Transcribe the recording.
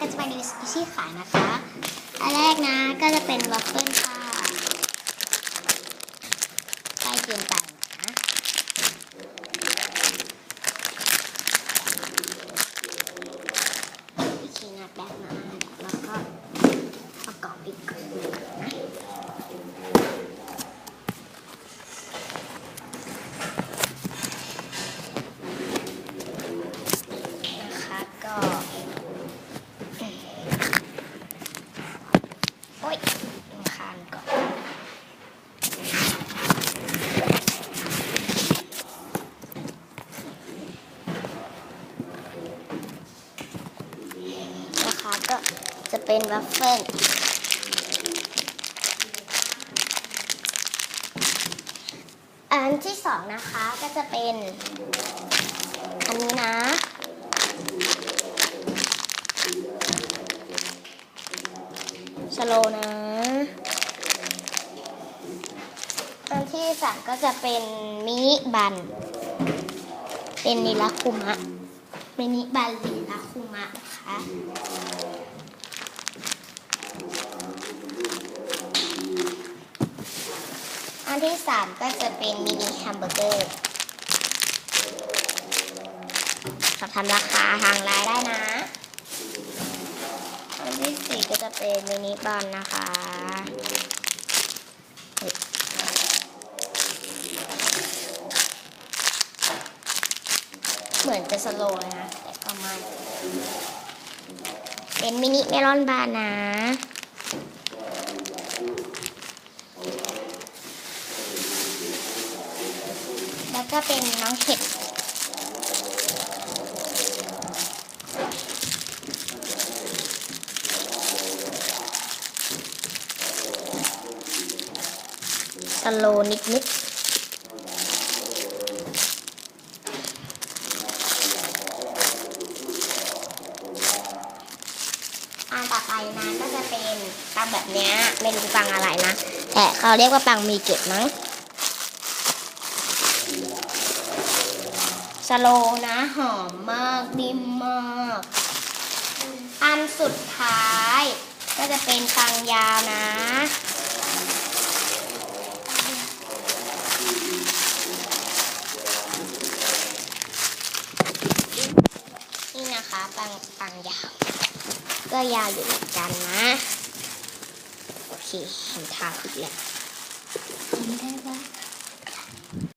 ก็จะเปรีวิวที่ขายนะคะ อันแรกนะก็จะเป็นวัฟเฟิลค่ะใกล้เกินไปนะวิธีงัดแบบมาแล้วก็เอากล่องปิดก่อนนะ นะคะก็โอ๊ยรำคาญก่อน นะคะก็จะเป็นวัฟเฟิลอันที่สองนะคะก็จะเป็นอันนี้นะ สโลนะ อันที่สามก็จะเป็นมิบัน เป็นนิลคุมะ มินิบันนิลาคุมะนะคะอันที่สามก็จะเป็นมินิแฮมเบอร์เกอร์สอบทำราคาทางไลน์ได้นะ อันที่สี่ก็จะเป็นมินิบอลนะคะ มือนจะสโลเลยนะแต่ก็ไม่เป็นมินิเมลอนบาร์นะแล้วก็เป็นน้องเห็ดสโลนิดนิด อันต่อไปนะก็จะเป็นปังแบบเนี้ยไม่รู้ปังอะไรนะ แต่เขาเรียกว่าปังมีเกล็ดมั้งสโลนะหอมมากนิ่มมาก อันสุดท้าย ก็จะเป็นปังยาวนะนี่นะคะปังปังยาว ก็ยาวอยู่เหมือนกันนะ โอเค เห็นทาขึ้นแล้วจำได้ว่